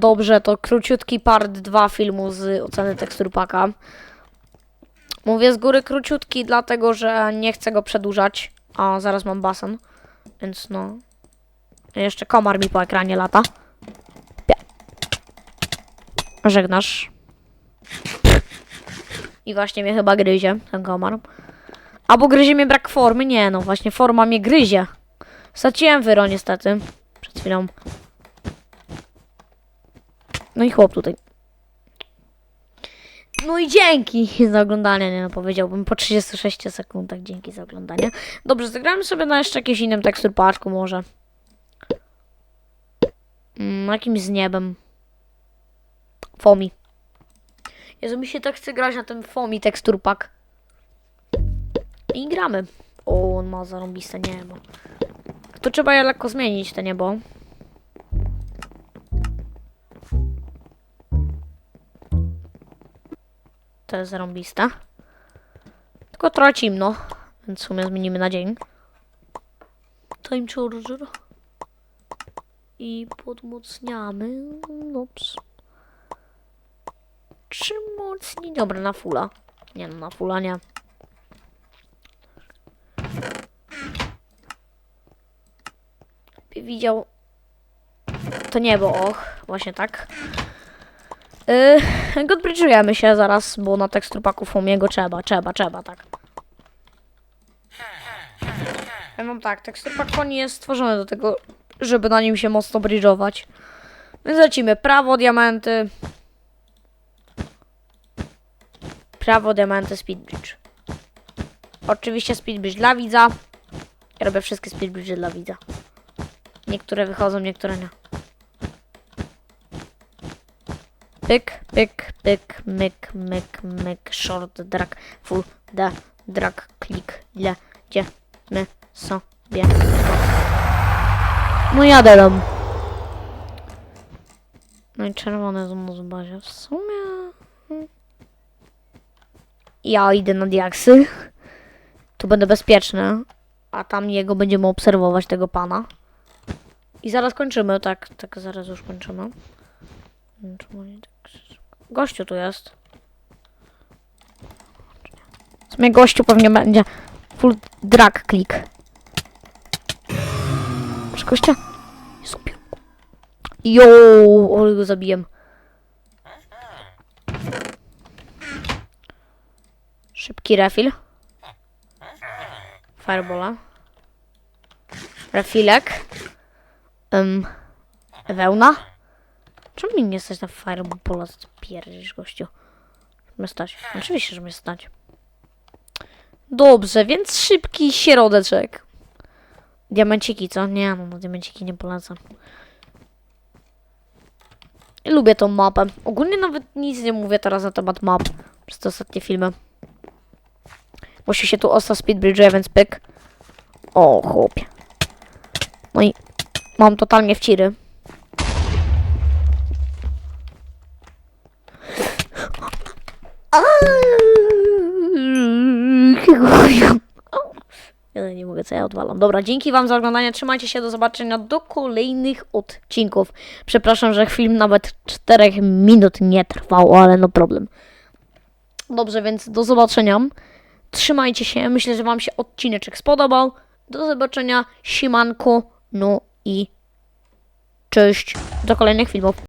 Dobrze, to króciutki part 2 filmu z oceny tekstur paka. Mówię z góry króciutki, dlatego że nie chcę go przedłużać, a zaraz mam basen, więc no. Jeszcze komar mi po ekranie lata. Pia. Żegnasz. I właśnie mnie chyba gryzie ten komar. Albo gryzie mnie brak formy? Nie, no właśnie forma mnie gryzie. Straciłem wyro niestety. Przed chwilą. No i chłop tutaj. No i dzięki za oglądanie, nie no powiedziałbym po 36 sekundach dzięki za oglądanie. Dobrze, zagramy sobie na jeszcze jakimś innym tekstur paczku może. Mm, jakimś z niebem. Fomi. Jezu, mi się tak chce grać na tym Fomi tekstur pack. I gramy. O, on ma zarąbiste niebo. To trzeba je lekko zmienić, te niebo. To jest zarąbiste. Tylko trochę cimno, więc w sumie zmienimy na dzień. Time charger. I podmocniamy. Ups. Czy mocniej? Dobra, na fulla. Nie no, na fulla nie. Widział to niebo, och, właśnie tak. Yy, Godbridge'ujemy się zaraz, bo na tekstur paku Fomiego trzeba, trzeba, trzeba, tak. Ja mam tak, tekstur pak Foni jest stworzony do tego, żeby na nim się mocno bridge'ować. Więc lecimy, prawo, diamenty. Prawo, diamenty, speed bridge. Oczywiście speed bridge dla widza. Ja robię wszystkie speed bridge dla widza. Niektóre wychodzą, niektóre nie. Pyk, pyk, pyk, myk, myk, myk, short, drag, full, da, drag, klik, jedziemy sobie. No jadę tam. No i czerwone z mną bazie w sumie. Ja idę na diaksy. Tu będę bezpieczny. A tam jego będziemy obserwować, tego pana. I zaraz kończymy, tak, tak, zaraz już kończymy. Czemu nie tak? Gościu tu jest. W sumie gościu pewnie będzie full drag click. Proszę gościa. Super. Jo, ale go zabiję. Szybki refill. Firebola. Refilek. Um, wełna. Czemu mi nie stać na Firebola? Co pierdzisz, gościu? Mnie stać. Oczywiście, że mnie stać. Dobrze, więc szybki środeczek. Diamenciki, co? Nie, no, no diamenciki nie polecam. Lubię tą mapę. Ogólnie nawet nic nie mówię teraz na temat map przez te ostatnie filmy. Musi się tu ostro speedbridge, więc pyk. O, chłopie. No i mam totalnie wciry. Ja nie mogę, co ja odwalam. Dobra, dzięki Wam za oglądanie. Trzymajcie się, do zobaczenia do kolejnych odcinków. Przepraszam, że film nawet 4 minut nie trwał, ale no problem. Dobrze, więc do zobaczenia. Trzymajcie się. Myślę, że Wam się odcineczek spodobał. Do zobaczenia. Simanku. No i cześć. Do kolejnych filmów.